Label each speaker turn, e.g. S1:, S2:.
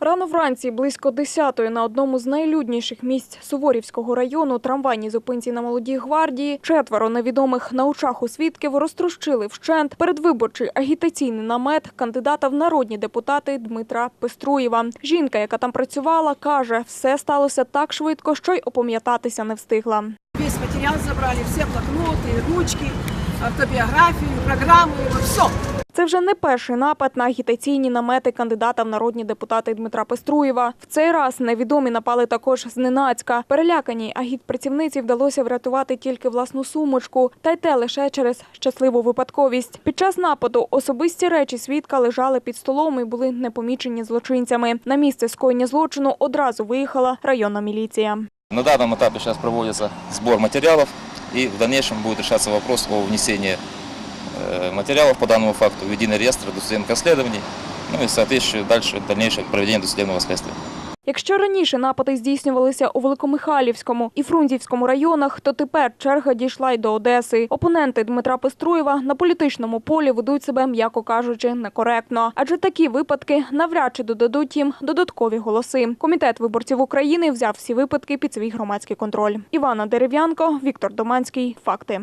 S1: Рано вранці, близько 10-ї, на одному з найлюдніших місць Суворівського району трамвайній зупинці на молодій гвардії четверо невідомих на очах у свідків розтрощили вщент передвиборчий агітаційний намет кандидата в народні депутати Дмитра Пеструєва. Жінка, яка там працювала, каже, все сталося так швидко, що й опам'ятатися не встигла.
S2: Весь материал забрали, все блокноты, ручки, автобиографию, программы, все.
S1: Це вже не перший напад на агітаційні намети кандидата в народні депутати Дмитра Пеструєва. В цей раз невідомі напали також зненацька. Переляканій агітпрацівниці вдалося врятувати тільки власну сумочку, та й те лише через щасливу випадковість. Під час нападу особисті речі свідка лежали під столом і були непомічені злочинцями. На місце скоєння злочину одразу виїхала районна міліція.
S3: На данном этапе сейчас проводится сбор материалов и в дальнейшем будет решаться вопрос о внесении э, материалов по данному факту в единый реестр досудебных расследований, ну и соответственно дальше дальнейшее проведение досудебного следствия.
S1: Якщо раніше напади здійснювалися у Великомихайлівському і Фрунзівському районах, то тепер черга дійшла й до Одеси. Опоненти Дмитра Пеструєва на політичному полі ведуть себе, м'яко кажучи, некоректно. Адже такі випадки навряд чи додадуть їм додаткові голоси. Комітет виборців України взяв всі випадки під свій громадський контроль. Івана Дерев'янко, Віктор Доманський. Факти.